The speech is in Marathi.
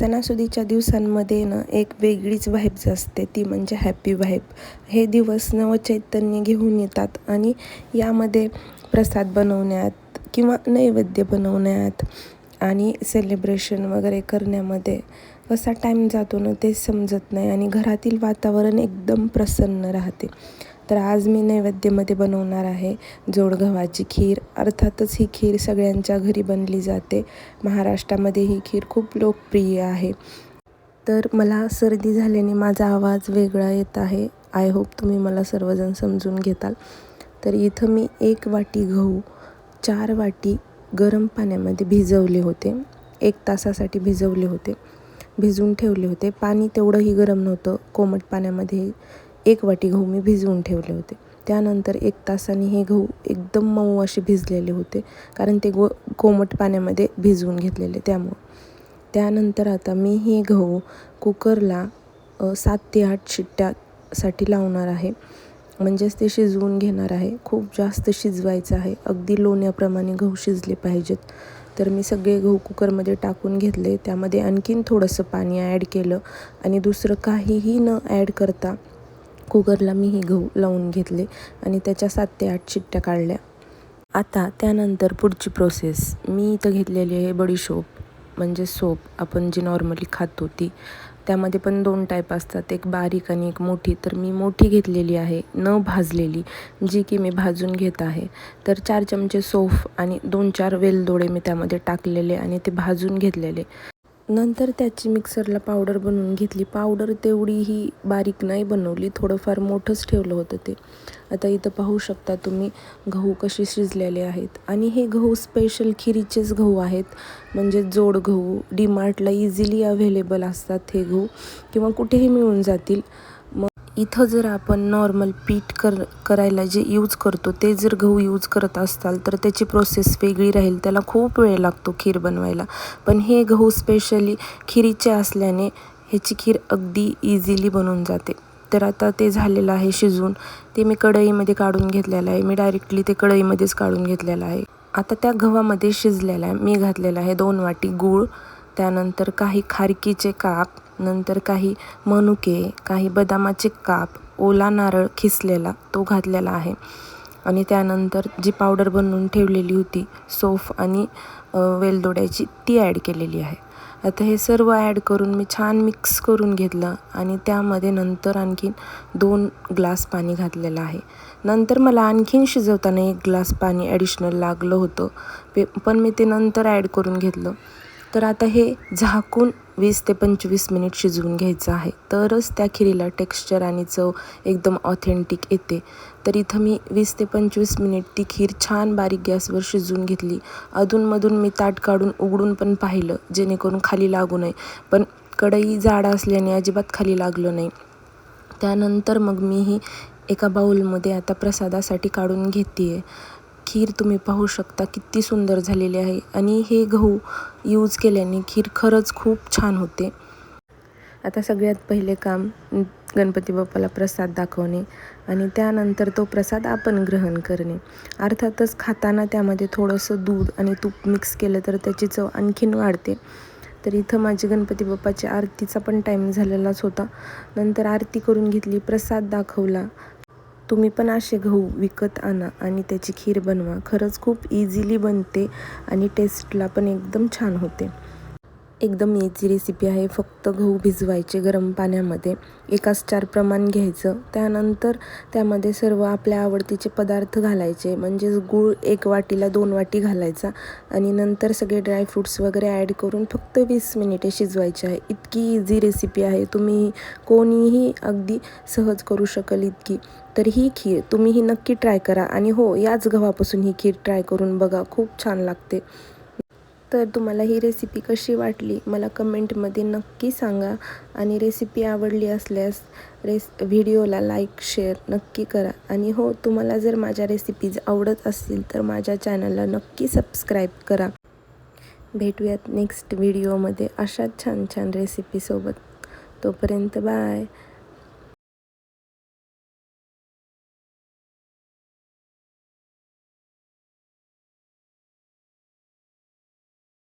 सणासुदीच्या दिवसांमध्ये ना एक वेगळीच व्हाईब्स असते. ती म्हणजे हॅपी व्हाईब हे दिवस नवचैतन्य घेऊन येतात आणि यामध्ये प्रसाद बनवण्यात किंवा नैवेद्य बनवण्यात आणि सेलिब्रेशन वगैरे करण्यामध्ये कसा टाईम जातो ना ते समजत नाही आणि घरातील वातावरण एकदम प्रसन्न राहते. तर आज मी नैवेद्यमध्ये बनवणार आहे जोड गव्हाची खीर. अर्थातच ही खीर सगळ्यांच्या घरी बनली जाते. महाराष्ट्रामध्ये ही खीर खूप लोकप्रिय आहे. तर मला सर्दी झाल्याने माझा आवाज वेगळा येत आहे. आय होप तुम्ही मला सर्वजण समजून घेताल. तर इथं मी एक वाटी गहू चार वाटी गरम पाण्यामध्ये भिजवले होते. एक तासासाठी भिजवले होते. भिजून ठेवले होते. पाणी तेवढंही गरम नव्हतं. कोमट पाण्यामध्ये एक वाटी गहू मी भिजवून ठेवले होते. त्यानंतर एक तासाने हे गहू एकदम मऊ असे भिजलेले होते कारण ते गो कोमट पाण्यामध्ये भिजवून घेतलेले त्यामुळं. त्यानंतर आता मी हे गहू कुकरला सात ते आठ शिट्ट्यासाठी लावणार आहे. म्हणजेच ते शिजवून घेणार आहे. खूप जास्त शिजवायचं आहे. अगदी लोण्याप्रमाणे गहू शिजले पाहिजेत. तर मी सगळे गहू कुकरमध्ये टाकून घेतले. त्यामध्ये आणखीन थोडंसं पाणी ॲड केलं. आणि दुसरं काहीही न ॲड करता कुकरला मी हे गहू लावून घेतले आणि त्याच्या सात ते आठ शिट्ट्या काढल्या. आता त्यानंतर पुढची प्रोसेस मी इथं घेतलेली आहे बडीशोप म्हणजे सोप आपण जी नॉर्मली खातो ती. त्यामध्ये पण दोन टाईप असतात एक बारीक आणि एक मोठी. तर मी मोठी घेतलेली आहे न भाजलेली जी की मी भाजून घेत आहे. तर चार चमचे सोफ आणि दोन चार वेलदोडे मी त्यामध्ये टाकलेले आणि ते भाजून घेतलेले. नंतर त्याची मिक्सरला पावडर बनवून घेतली. पावडर तेवढीही बारीक नाही बनवली थोडंफार मोठंच ठेवलं होतं ते. आता इथं पाहू शकता तुम्ही गहू कसे शिजलेले आहेत. आणि हे गहू स्पेशल खिरीचेच गहू आहेत. म्हणजे जोड गहू डीमार्टला इझिली अव्हेलेबल असतात हे गहू. किंवा कुठेही मिळून जातील. इथं जर आपण नॉर्मल पीठ कर करायला जे यूज करतो ते जर गहू यूज करत असाल तर त्याची प्रोसेस वेगळी राहील. त्याला खूप वेळ लागतो खीर बनवायला. पण हे गहू स्पेशली खिरीचे असल्याने ह्याची खीर अगदी इझिली बनून जाते. तर आता ते झालेलं आहे शिजून. ते मी कढईमध्ये काढून घेतलेलं आहे. मी डायरेक्टली ते कढईमध्येच काढून घेतलेलं आहे. आता त्या गव्हामध्ये शिजलेला आहे. मी घातलेला आहे दोन वाटी गूळ. त्यानंतर काही खारकीचे काप नंतर काही मनुके काही बदामाचे काप ओला नारळ खिसलेला तो घातलेला आहे. आणि त्यानंतर जी पावडर बनवून ठेवलेली होती सोफ आणि वेलदोड्याची ती ॲड केलेली आहे. आता हे सर्व ॲड करून मी छान मिक्स करून घेतलं आणि त्यामध्ये नंतर आणखीन दोन ग्लास पाणी घातलेलं आहे. नंतर मला आणखीन शिजवताना एक ग्लास पाणी ॲडिशनल लागलं होतं पे पण मी ते नंतर ॲड करून घेतलं. तर आता हे झाकून वीस ते पंचवीस मिनिट शिजवून घ्यायचं आहे. तरच त्या खिरीला टेक्स्चर आणि चव एकदम ऑथेंटिक येते. तर इथं मी वीस ते पंचवीस मिनिट ती खीर छान बारीक गॅसवर शिजवून घेतली. अधूनमधून मी ताट काढून उघडून पण पाहिलं जेणेकरून खाली लागू नये. पण कढई जाड असल्याने अजिबात खाली लागलं नाही. त्यानंतर मग मी ही एका बाऊलमध्ये आता प्रसादासाठी काढून घेते आहे खीर तुम्ही पाहू शकता किती सुंदर झालेली आहे. आणि हे गहू यूज केल्याने खीर खरंच खूप छान होते. आता सगळ्यात पहिले काम गणपती बाप्पाला प्रसाद दाखवणे आणि त्यानंतर तो प्रसाद आपण ग्रहण करणे. अर्थातच खाताना त्यामध्ये थोडंसं दूध आणि तूप मिक्स केलं तर त्याची चव आणखीन वाढते. तर इथं माझे गणपती बाप्पाची आरतीचा पण टाईम झालेलाच होता. नंतर आरती करून घेतली प्रसाद दाखवला. तुम्ही पण असे गहू विकत आणा आणि त्याची खीर बनवा. खरंच खूप इझिली बनते आणि टेस्टला पण एकदम छान होते. एकदम इझी रेसिपी आहे. फक्त गहू भिजवायचे गरम पाण्यामध्ये. एकाच चार प्रमाण घ्यायचं. त्यानंतर त्यामध्ये सर्व आपल्या आवडतीचे पदार्थ घालायचे. म्हणजेच गूळ एक वाटीला दोन वाटी घालायचा. आणि नंतर सगळे ड्रायफ्रूट्स वगैरे ॲड करून फक्त वीस मिनिटे शिजवायचे आहे. इतकी इझी रेसिपी आहे. तुम्ही कोणीही अगदी सहज करू शकल इतकी. तर ही खीर तुम्ही ही नक्की ट्राय करा. आणि हो याच गव्हापासून ही खीर ट्राय करून बघा. खूप छान लागते. तर तुम्हाला ही रेसिपी कशी वाटली? मला कमेंटमध्ये नक्की सांगा. आणि रेसिपी आवडली असल्यास रेस व्हिडिओला लाईक शेअर नक्की करा. आणि हो तुम्हाला जर माझ्या रेसिपीज आवडत असतील तर माझ्या चॅनलला नक्की सबस्क्राईब करा. भेटूयात नेक्स्ट व्हिडिओमध्ये अशाच छान छान रेसिपीसोबत तोपर्यंत बाय